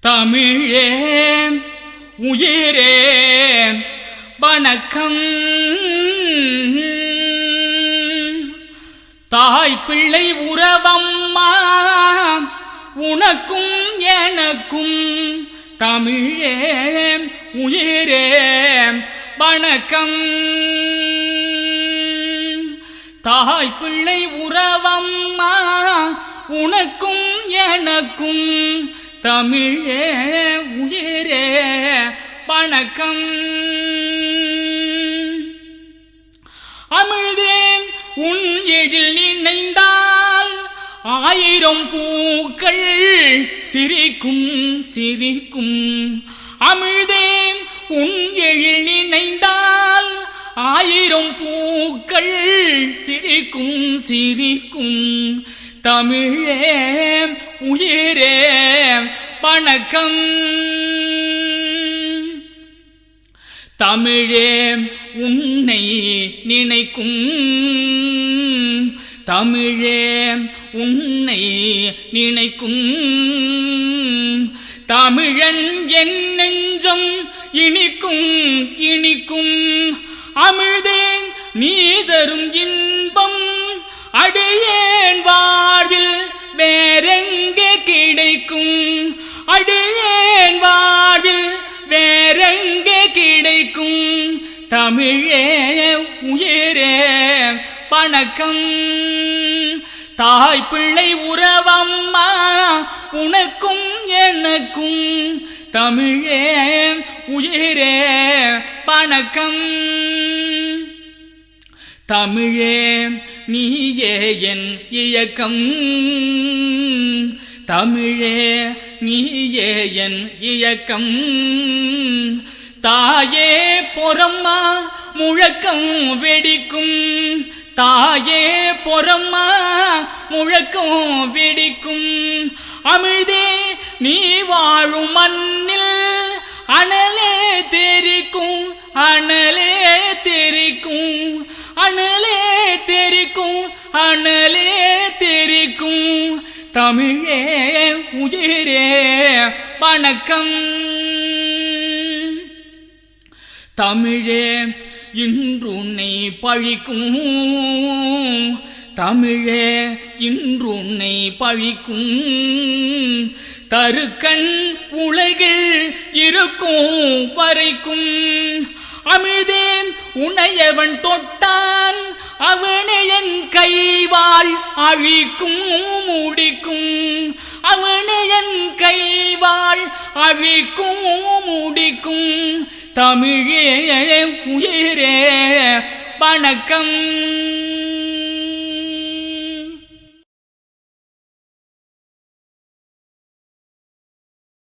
தமிழே உயிரே வணக்கம். தாய் பிள்ளை உறவம்மா உனக்கும் எனக்கும் தமிழே உயிரே வணக்கம். தாய் பிள்ளை உறவம்மா உனக்கும் எனக்கும் தமிழே உயிரே வணக்கம். அமிழ்தேன் உன் எழில் நினைந்தால் ஆயிரம் பூக்கள் சிரிக்கும் சிரிக்கும். அமிழ்தேன் உன் எழில் நினைந்தால் ஆயிரம் பூக்கள் சிரிக்கும் சிரிக்கும். தமிழே உயிரே வணக்கம். தமிழே உன்னை நினைக்கும். தமிழே உன்னை நினைக்கும். தமிழன் என் நெஞ்சம் இனிக்கும் இனிக்கும். அமிழ்தே நீ தரும் இன்பம் அடியேன் தமிழே உயிரே வணக்கம். தாய் பிள்ளை உறவம்மா உனக்கும் எனக்கும் தமிழே உயிரே வணக்கம். தமிழே நீயே என் இயக்கம். தமிழே நீயே என் இயக்கம். தாயே பொறம்மா முழக்கம் வெடிக்கும். தாயே பொறம்மா முழக்கம் வெடிக்கும். அமிழ்தே நீ வாழும் மண்ணில் அனலே தெரிக்கும். அனலே தெரிக்கும். அனலே தெரிக்கும். அனலே தெரிக்கும். தமிழே உயிரே வணக்கம். தமிழே இன்றுன்னை பழிக்கும். தமிழே இன்றுன்னை பழிக்கும். தருக்கண் உலகில் இருக்கும் வரைக்கும். அமிழ்தேன் உனையவன் தொட்டான் அவனை என் கைவாள் அழிக்கும் முடிக்கும். அவனை என் கைவாள் அழிக்கும் முடிக்கும். தமிழே உயிரே வணக்கம்.